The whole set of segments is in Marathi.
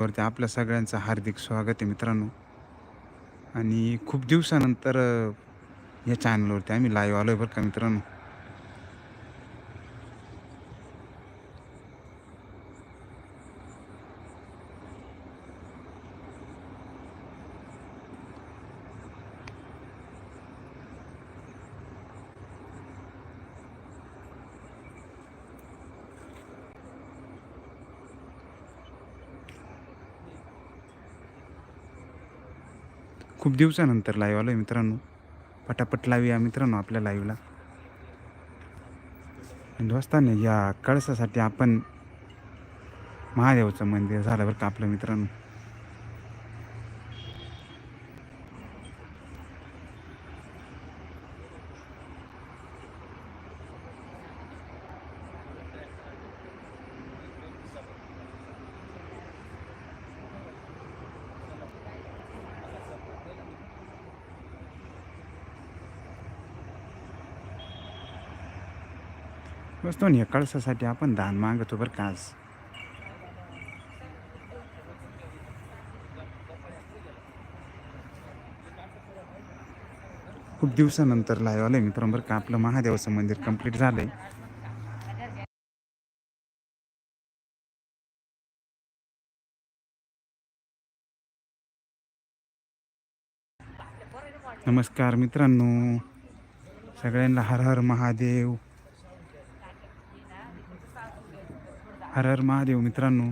वरती आपल्या सगळ्यांचं हार्दिक स्वागत आहे मित्रांनो. आणि खूप दिवसानंतर या चॅनलवरती आम्ही लाईव्ह आलो आहे बरं का मित्रांनो. खूप दिवसानंतर लाईव्ह आलो आहे मित्रांनो. पटापट लावूया मित्रांनो आपल्या लाईव्हला दोस्ताने या कळसासाठी आपण महादेवाचं मंदिर झालं बरं का आपलं मित्रांनो. बसतो ना या कळसासाठी आपण दान मागतो बरं कास खूप दिवसानंतर लाईव्ह आलं आहे मित्रांनो बरं का. आपलं महादेवाचं मंदिर कंप्लीट झालं आहे नमस्कार मित्रांनो. सगळ्यांना हर हर महादेव. हर हर महादेव मित्रांनो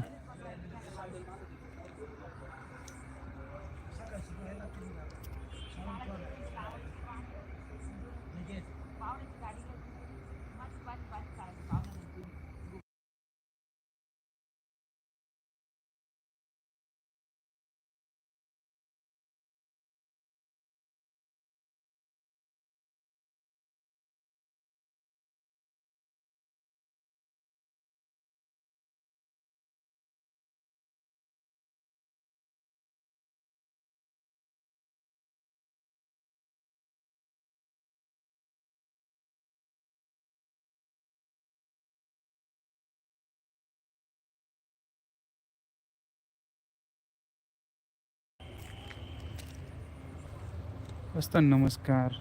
असतं नमस्कार.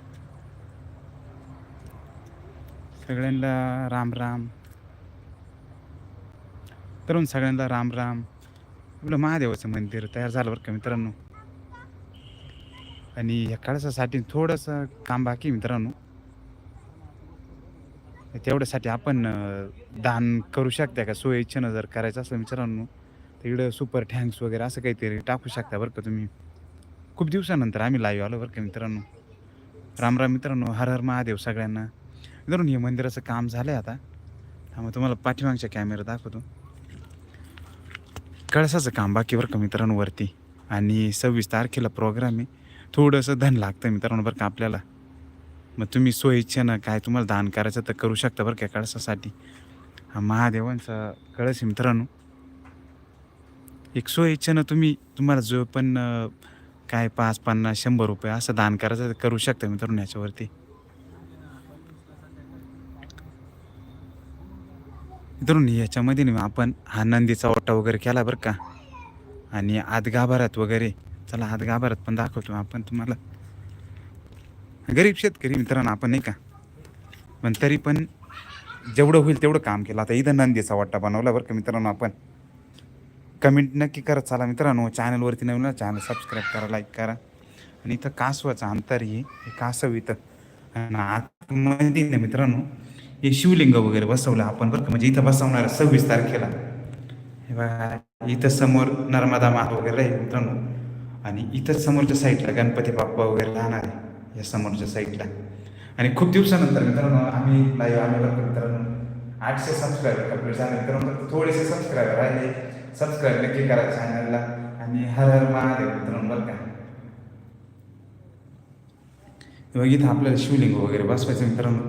सगळ्यांना राम राम. तरुण सगळ्यांना राम राम. आपलं महादेवाचं मंदिर तयार झालं बरं का मित्रांनो? आणि ह्या कळसासाठी थोडंसं काम बाकी मित्रांनो. तेवढ्यासाठी आपण दान करू शकता का? सोय इच्छेनं जर करायचं असलं मित्रांनो तर इकडं सुपर टँक्स वगैरे असं काहीतरी टाकू शकता बरं का तुम्ही? खूप दिवसानंतर आम्ही लाईव्ह आलो बरं का मित्रांनो. राम राम मित्रांनो हर हर महादेव सगळ्यांना. मित्रांनो हे मंदिराचं काम झालं आहे आता त्यामुळे तुम्हाला पाठीमागच्या कॅमेरा दाखवतो. कळसाचं काम बाकी बरं का मित्रांनो वरती. आणि सव्वीस तारखेला प्रोग्राम आहे. थोडंसं धन लागतं मित्रांनो बरं का आपल्याला. मग तुम्ही सोयीच्छेनं काय तुम्हाला दान करायचं तर करू शकता बरं का कळसासाठी. हा महादेवांचा कळस मित्रांनो. एक सोयीच्छेनं तुम्ही तुम्हाला जो पण काय पाच पन्नास शंभर रुपये असं दान करायचं करू शकता मित्रांनो याच्यावरती. मित्रांनो याच्यामध्ये ना आपण हा नंदीचा ओटा वगैरे केला बरं का? आणि आत गाभारात वगैरे. चला आत गाभारात पण दाखवतो आपण तुम्हाला. गरीब शेतकरी मित्रांनो आपण नाही का? पण तरी पण जेवढं होईल तेवढं काम केलं. आता इथं नंदीचा वाटा बनवला बरं का मित्रांनो आपण? कमेंट नक्की करत चला मित्रांनो. चॅनलवरती नवीन चॅनल सबस्क्राईब करा लाईक करा. आणि इथं कासवाचं अंतर हे कासव इथं. आतमध्ये ना मित्रांनो हे शिवलिंग वगैरे बसवलं आपण बरं का. म्हणजे इथं बसवणार सव्वीस तारखेला. हे बघा इथं समोर नर्मदा माता वगैरे आहे मित्रांनो. आणि इथं समोरच्या साईडला गणपती बाप्पा वगैरे राहणार आहे या समोरच्या साईडला आणि खूप दिवसानंतर मित्रांनो आम्ही लाईव्ह आम्ही मित्रांनो. आठशे सबस्क्रायबर कंप्लीट झाले मित्रांनो. थोडेसे सबस्क्रायबर राहिले. सबस्क्राईब नक्की करा चॅनलला आणि हर हर महादेव मित्रांनो बरं का? तेव्हा इथं आपल्याला शिवलिंग वगैरे बसवायचं मित्रांनो.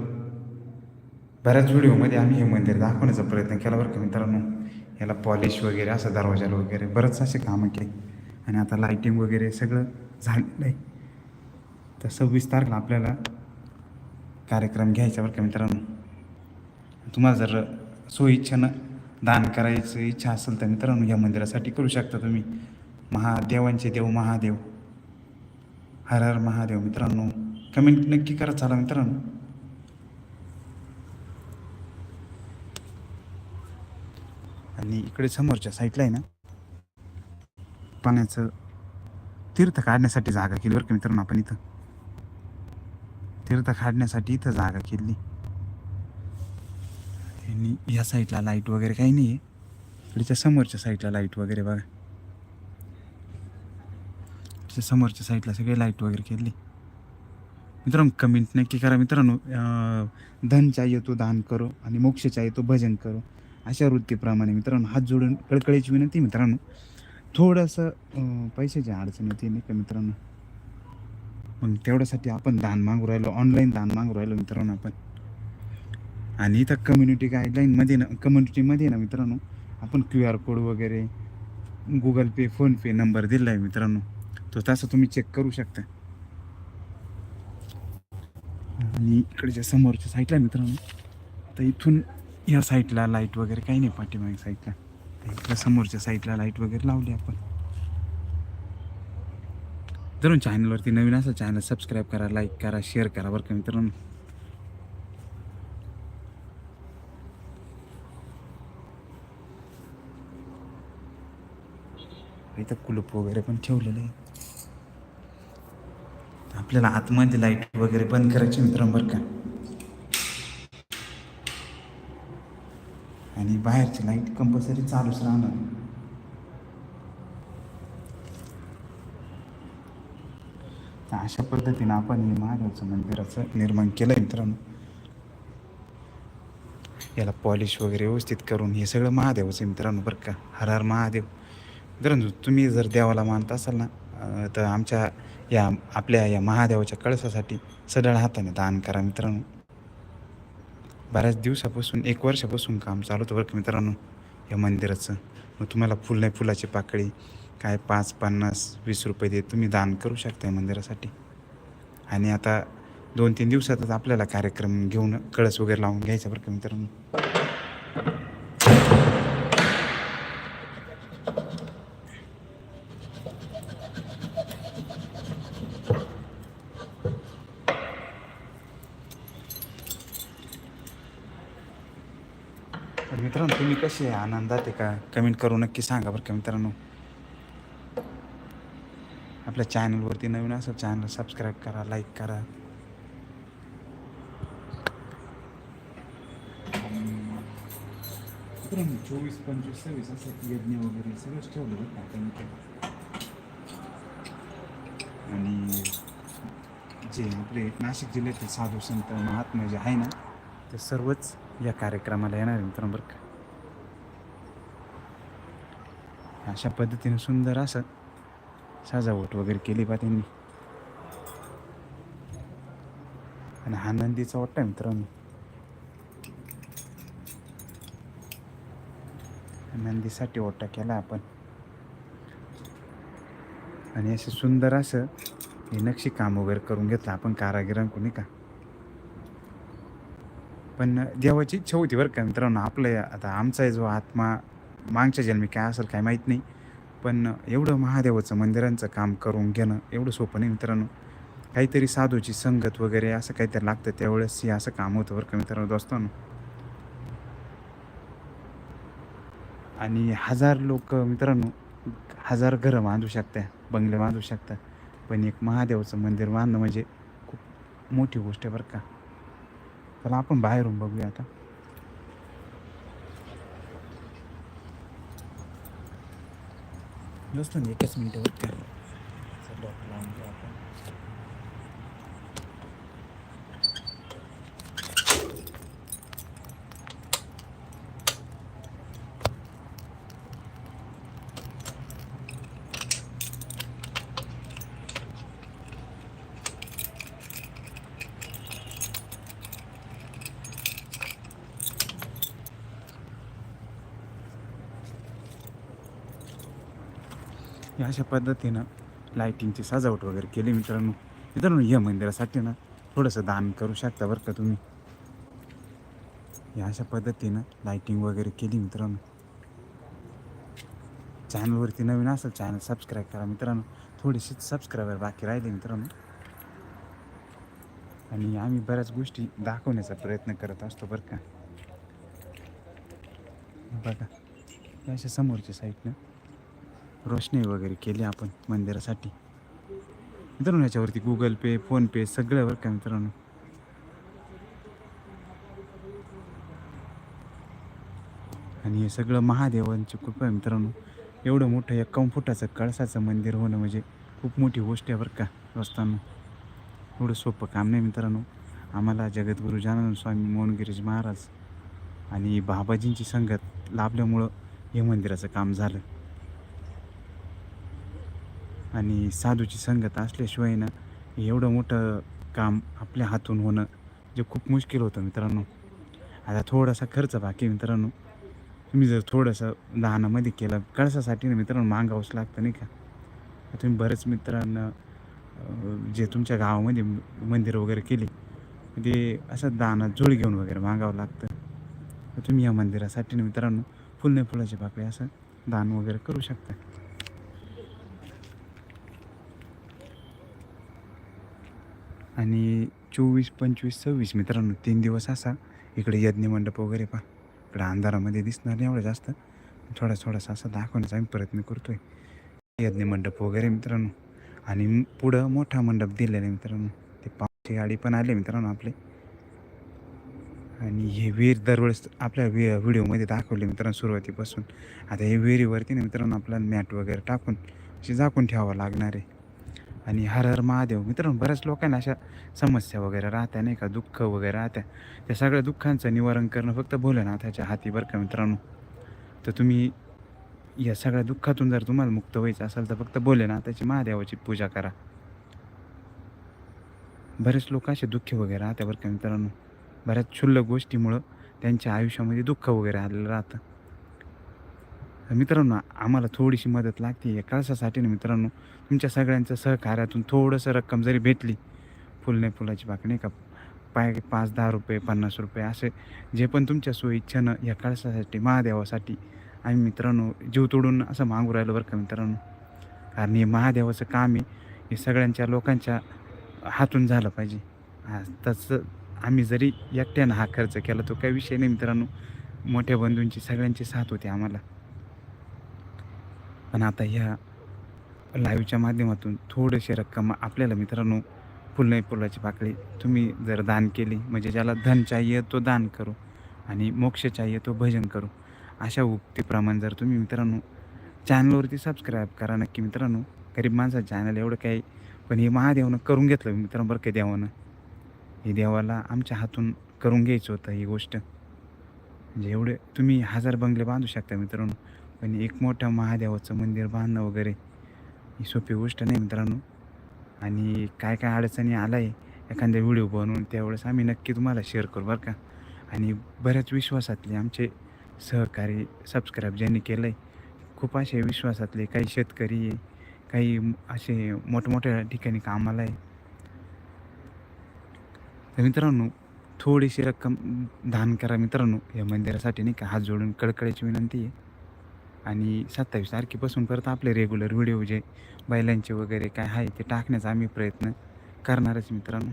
बऱ्याच व्हिडिओमध्ये आम्ही हे मंदिर दाखवण्याचा प्रयत्न केला बरं का मित्रांनो. याला पॉलिश वगैरे असं दरवाजाला वगैरे बरंच असे कामं केले. आणि आता लाईटिंग वगैरे सगळं झालेलं आहे. तर सव्वीस तारखेला आपल्याला कार्यक्रम घ्यायचा बरं का मित्रांनो. तुम्हाला जर सोयीच्छेनं दान करायची इच्छा असेल तर मित्रांनो या मंदिरासाठी करू शकता तुम्ही. महादेवांचे देव महादेव. हर हर महादेव मित्रांनो. कमेंट नक्की करत चला मित्रांनो. आणि इकडे समोरच्या साईडला आहे ना पाण्याचं तीर्थ काढण्यासाठी जागा केली बरं का मित्रांनो आपण इथं. तीर्थ काढण्यासाठी इथं जागा केली. आणि या साईडला लाइट वगैरे काही नाही आहे इकडच्या समोरच्या साईडला लाइट वगैरे बघा. इकडच्या समोरच्या साईडला सगळे लाइट वगैरे केली. मित्रांनो कमेंट नक्की करा मित्रांनो. धनच्या धन तो दान करो आणि मोक्षच्या येतो तो भजन करो. अशा वृत्तीप्रमाणे मित्रांनो हात जोडून कळकळीची विनंती मित्रांनो. थोडंसं पैशाची अडचण होती नाही का मित्रांनो? मग तेवढ्यासाठी आपण दान मागू राहिलो ऑनलाईन दान मागू राहिलो मित्रांनो आपण. आणि इथं कम्युनिटी गाईडलाईनमध्ये ना कम्युनिटीमध्ये ना मित्रांनो आपण क्यू आर कोड वगैरे गुगल पे फोनपे नंबर दिला आहे मित्रांनो. तो तसं तुम्ही चेक करू शकता. आणि इकडच्या समोरच्या साईडला मित्रांनो तर इथून या साईडला लाइट वगैरे काही नाही पाठीमागे साईडला तर इकडं समोरच्या साईडला लाइट वगैरे लावली आपण. जर चॅनलवरती नवीन असा चॅनल सबस्क्राईब करा लाईक करा शेअर करा बरं का मित्रांनो. इथं कुलूप वगैरे पण ठेवलेलं आहे. आपल्याला आतमध्ये लाइट वगैरे बंद करायची मित्रांनो बरं का? आणि बाहेरची लाइट कंपल्सरी चालूच राहणार. तर अशा पद्धतीनं आपण हे महादेवचं मंदिराचं निर्माण केलं आहे मित्रांनो. याला पॉलिश वगैरे व्यवस्थित करून हे सगळं महादेवाचं मित्रांनो बरं का? हर हर महादेव. मित्रांनो तुम्ही जर देवाला मानत असाल ना तर आमच्या या आपल्या या महादेवाच्या कळसासाठी सडळ हाताने दान करा मित्रांनो. बऱ्याच दिवसापासून एक वर्षापासून काम चालू होतं बरं का मित्रांनो या मंदिराचं. मग तुम्हाला फुल नाही फुलाची पाकळी काय पाच पन्नास वीस रुपये दे तुम्ही दान करू शकता या मंदिरासाठी. आणि आता दोन तीन दिवसातच आपल्याला कार्यक्रम घेऊन कळस वगैरे लावून घ्यायचा बरं का मित्रांनो. तर मित्रांनो तुम्ही कसे आनंदात आहे का? कमेंट करून नक्की सांगा बरं का मित्रांनो. आपल्या चॅनलवरती नवीन असं चॅनल सबस्क्राईब करा लाईक करा. मित्रांनो चोवीस पंचवीस सव्वीस असं यज्ञ वगैरे सगळंच ठेवलं बरं का आणि जे आपले नाशिक जिल्ह्यातील साधू संत महात्मा जे आहे ना ते सर्वच या कार्यक्रमाला येणार आहे मित्रांनो बरं का. अशा पद्धतीने सुंदर असं सजावट वगैरे केली बा त्यांनी. आणि हा नंदीचा वाटतं मित्रांनो. नंदीसाठी ओटा केला आपण. आणि असं सुंदर असं हे नक्षी काम वगैरे करून घेतलं आपण कारागिरांकडून नाही का? पण देवाची इच्छा होती बरं का मित्रांनो. आपलं आता आमचा जो आत्मा मागच्या जन्मी काय असेल काय माहीत नाही. पण एवढं महादेवाचं मंदिरांचं काम करून घेणं एवढं सोपं नाही मित्रांनो. काहीतरी साधूची संगत वगैरे असं काहीतरी लागतं त्यावेळेस हे असं काम होतं बरं का मित्रांनो दोस्तांनो. आणि हजार लोक मित्रांनो हजार घरं बांधू शकता बंगले बांधू शकता. पण एक महादेवाचं मंदिर बांधणं म्हणजे खूप मोठी गोष्ट आहे बरं का. चला आपण बाहेरून बघूया आता दोस्त एकच मिनिटं वरती आपण. या अशा पद्धतीनं लाईटिंगची सजावट वगैरे केली मित्रांनो. मित्रांनो या मंदिरासाठी ना थोडंसं दान करू शकता बरं का तुम्ही. या अशा पद्धतीनं लाईटिंग वगैरे केली मित्रांनो. चॅनलवरती नवीन असेल चॅनल सबस्क्राईब करा मित्रांनो. थोडीशी सबस्क्रायबर बाकी राहिले मित्रांनो. आणि आम्ही बऱ्याच गोष्टी दाखवण्याचा प्रयत्न करत असतो बरं का. बघा अशा समोरच्या साईडनं रोशनी वगैरे केली आपण मंदिरासाठी. मित्रांनो याच्यावरती गुगल पे फोनपे सगळ्यावर का मित्रांनो? आणि हे सगळं महादेवांची कृपा आहे मित्रांनो. एवढं मोठं या कम्फुटाचं कळसाचं मंदिर होणं म्हणजे खूप मोठी गोष्ट आहे बरं का दोस्तांनो. एवढं सोपं काम नाही मित्रांनो. आम्हाला जगद्गुरू जानानंद स्वामी मोहनगिरीज महाराज आणि बाबाजींची संगत लाभल्यामुळं हे मंदिराचं काम झालं. आणि साधूची संगत असल्याशिवाय ना एवढं मोठं काम आपल्या हातून होणं जे खूप मुश्किल होतं मित्रांनो. आता थोडासा खर्च बाकी मित्रांनो. तुम्ही जर थोडंसं लहानामध्ये केलं कळसासाठी ना मित्रांनो मागावंच लागतं नाही का? तुम्ही बरेच मित्रांना जे तुमच्या गावामध्ये मंदिर वगैरे केली ते असं दाना जोड घेऊन वगैरे मागावं लागतं. तुम्ही या मंदिरासाठी ना मित्रांनो फुलने फुलाचे पाकळे असं दान वगैरे करू शकता. आणि चोवीस पंचवीस सव्वीस मित्रांनो तीन दिवस असा इकडे यज्ञ मंडप वगैरे पहा इकडे अंधारामध्ये दिसणार नाही एवढं जास्त. थोडा थोडासा असा दाखवण्याचा आम्ही प्रयत्न करतो यज्ञ मंडप वगैरे मित्रांनो. आणि पुढं मोठा मंडप दिलेला आहे मित्रांनो. ते पावसाची गाडी पण आले मित्रांनो आपले. आणि हे विहीर दरवेळेस आपल्या वि व्हिडिओमध्ये दाखवले मित्रांनो सुरुवातीपासून. आता हे विहिरीवरती ना मित्रांनो आपल्याला मॅट वगैरे टाकून अशी झाकून ठेवावं लागणार आहे. आणि हर हर महादेव. मित्रांनो बऱ्याच लोकांना अशा समस्या वगैरे राहत्या नाही का? दुःख वगैरे राहत्या. त्या सगळ्या दुःखांचं निवारण करणं फक्त भोलेनाथाच्या हाती बरं का मित्रांनो? तर तुम्ही या सगळ्या दुःखातून जर तुम्हाला मुक्त व्हायचं असेल तर फक्त भोलेनाथाची महादेवाची पूजा करा. बरेच लोक असे दुःखी वगैरे राहत्या बरं का मित्रांनो? बऱ्याच क्षुल्लक गोष्टीमुळं त्यांच्या आयुष्यामध्ये दुःख वगैरे आलेलं राहतं. मित्रांनो आम्हाला थोडीशी मदत लागते. या कळसासाठी ना मित्रांनो तुमच्या सगळ्यांचं सहकार्यातून थोडंसं रक्कम जरी भेटली फुल नाही फुलाची बाकी नाही का पाय पाच दहा रुपये पन्नास रुपये असे जे पण तुमच्या सोयीच्छानं या कळसासाठी महादेवासाठी आम्ही मित्रांनो जीव तोडून असं मागू राहिलो बरं का मित्रांनो. कारण हे महादेवाचं काम आहे हे सगळ्यांच्या लोकांच्या हातून झालं पाहिजे. हा तसं आम्ही जरी एकट्यानं हा खर्च केला तो काही विषय नाही मित्रांनो. मोठ्या बंधूंची सगळ्यांची साथ होती आम्हाला. पण आता ह्या लाईव्हच्या माध्यमातून थोडेसे रक्कम आपल्याला मित्रांनो फुल नाही फुलाची पाकळी तुम्ही जर दान केली म्हणजे ज्याला धन चाहिये तो दान करू आणि मोक्ष चाहिये तो भजन करू. अशा उक्तीप्रमाणे जर तुम्ही मित्रांनो चॅनलवरती सबस्क्राईब करा नक्की मित्रांनो. गरीब माणसाचं चॅनल एवढं काही पण हे महादेवानं करून घेतलं मित्रांनो बरं काही देवानं. हे देवाला आमच्या हातून करून घ्यायचं होतं ही गोष्ट. म्हणजे एवढे तुम्ही हजार बंगले बांधू शकता मित्रांनो. पण एक मोठं महादेवाचं मंदिर बांधणं वगैरे ही सोपी गोष्ट नाही मित्रांनो. आणि काय काय अडचणी आला आहे एखादा व्हिडिओ बनवून त्यावेळेस आम्ही नक्की तुम्हाला शेअर करू बरं का. आणि बऱ्याच विश्वासातले आमचे सहकारी सबस्क्राईब ज्यांनी केलं आहे खूप असे विश्वासातले काही शेतकरी आहे काही असे मोठमोठ्या ठिकाणी कामाला आहे. तर मित्रांनो थोडीशी रक्कम दान करा मित्रांनो या मंदिरासाठी नाही का? हात जोडून कळकळीची विनंती आहे. आणि सत्तावीस तारखेपासून परत आपले रेग्युलर व्हिडिओ जे बैलांचे वगैरे काय आहे ते टाकण्याचा आम्ही प्रयत्न करणारच मित्रांनो.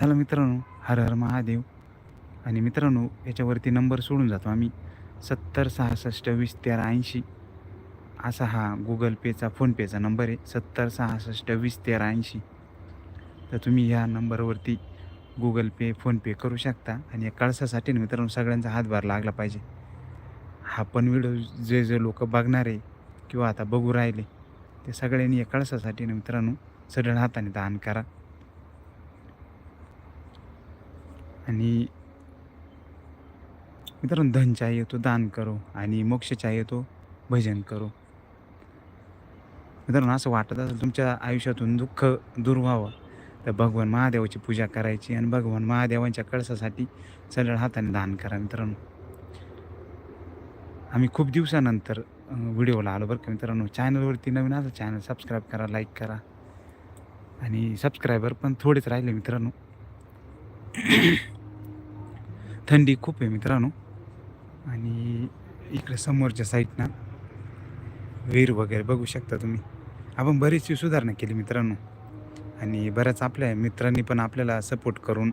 चला मित्रांनो हर हर महादेव. आणि मित्रांनो याच्यावरती नंबर सोडून जातो आम्ही. सत्तर सहासष्ट वीस तेरा ऐंशी. असा हा गुगल पेचा फोनपेचा नंबर आहे. सत्तर सहासष्ट वीस तेरा ऐंशी. तर तुम्ही ह्या नंबरवरती गुगल पे फोनपे करू शकता आणि या कळसासाठी मित्रांनो सगळ्यांचा हातभार लागला पाहिजे. हा पण व्हिडिओ जे जे लोक बघणार आहे किंवा आता बघू राहिले ते सगळ्यांनी या कळसासाठी मित्रांनो सरळ हाताने दान करा. आणि मित्रांनो धन चाहिए तो दान करो आणि मोक्ष चाहिए तो भजन करो. मित्रांनो असं वाटत असेल तुमच्या आयुष्यातून दुःख दूर व्हावं. तर भगवान महादेवाची पूजा करायची आणि भगवान महादेवांच्या कळसासाठी सरळ हाताने दान करा मित्रांनो. आम्ही खूप दिवसानंतर व्हिडिओला आलो बरं का मित्रांनो. चॅनलवरती नवीन असं चॅनल सबस्क्राईब करा लाईक करा. आणि सबस्क्रायबर पण थोडेच राहिले मित्रांनो. थंडी खूप आहे मित्रांनो. आणि इकडे समोरच्या साईडनं विहीर वगैरे बघू शकता तुम्ही. आपण बरीचशी सुधारणा केली मित्रांनो. आणि बऱ्याच आपल्या मित्रांनी पण आपल्याला सपोर्ट करून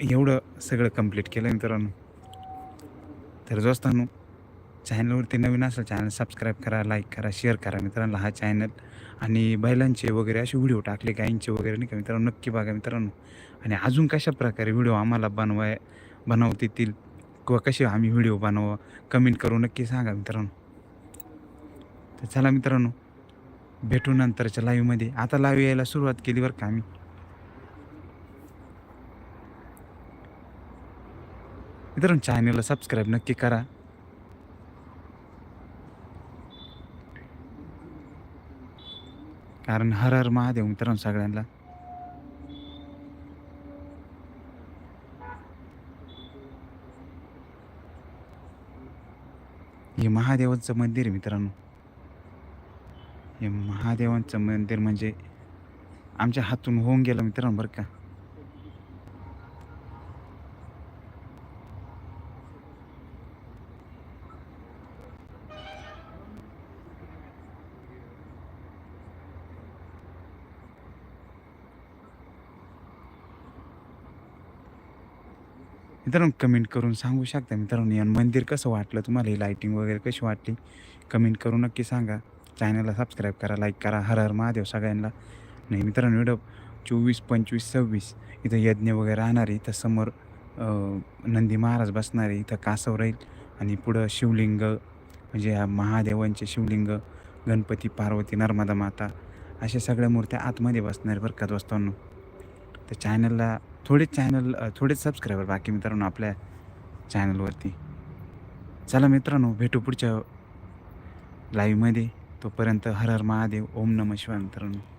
एवढं सगळं कंप्लीट केलं मित्रांनो. तर दोस्तांनो चॅनलवरती नवीन असेल चॅनल सबस्क्राईब करा लाईक करा शेअर करा मित्रांनो हा चॅनल आणि बैलांचे वगैरे असे व्हिडिओ टाकले गायींचे वगैरे नाही का मित्रांनो नक्की बघा मित्रांनो. आणि अजून कशा प्रकारे व्हिडिओ आम्हाला बनवाय बनवता येतील किंवा कसे आम्ही व्हिडिओ बनवा कमेंट करू नक्की सांगा मित्रांनो. तर चला मित्रांनो भेटू नंतरच्या लाईव्हमध्ये आता लाईव्ह यायला सुरुवात केली बरं का आम्ही. मित्रांनो चॅनलला सबस्क्राईब नक्की करा. कारण हर हर महादेव मित्रांनो सगळ्यांना. हे महादेवाचं मंदिर आहे मित्रांनो. हे महादेवांचं मंदिर म्हणजे आमच्या हातून होऊन गेलं मित्रांनो बरं का. मित्रांनो कमेंट करून सांगू शकता मित्रांनो या मंदिर कसं वाटलं तुम्हाला? ही लाईटिंग वगैरे कशी वाटली? कमेंट करून नक्की सांगा. चॅनलला सबस्क्राईब करा लाईक करा. हर हर महादेव सगळ्यांना. नाही मित्रांनो व्हिडिओ चोवीस पंचवीस सव्वीस. इथं यज्ञ वगैरे राहणार आहे. इथं समोर नंदी महाराज बसणार आहे. इथं कासव राहील. आणि पुढं शिवलिंग म्हणजे ह्या महादेवांचे शिवलिंग गणपती पार्वती नर्मदा माता अशा सगळ्या मूर्त्या आतमध्ये बसणार बरं का दोस्तांनो. तर चॅनलला थोडेच चॅनल थोडेच सबस्क्रायबर बाकी मित्रांनो आपल्या चॅनलवरती. चला मित्रांनो भेटू पुढच्या लाईव्हमध्ये तोपर्यंत हर हर महादेव ओम नम शिवाय मित्रांनो.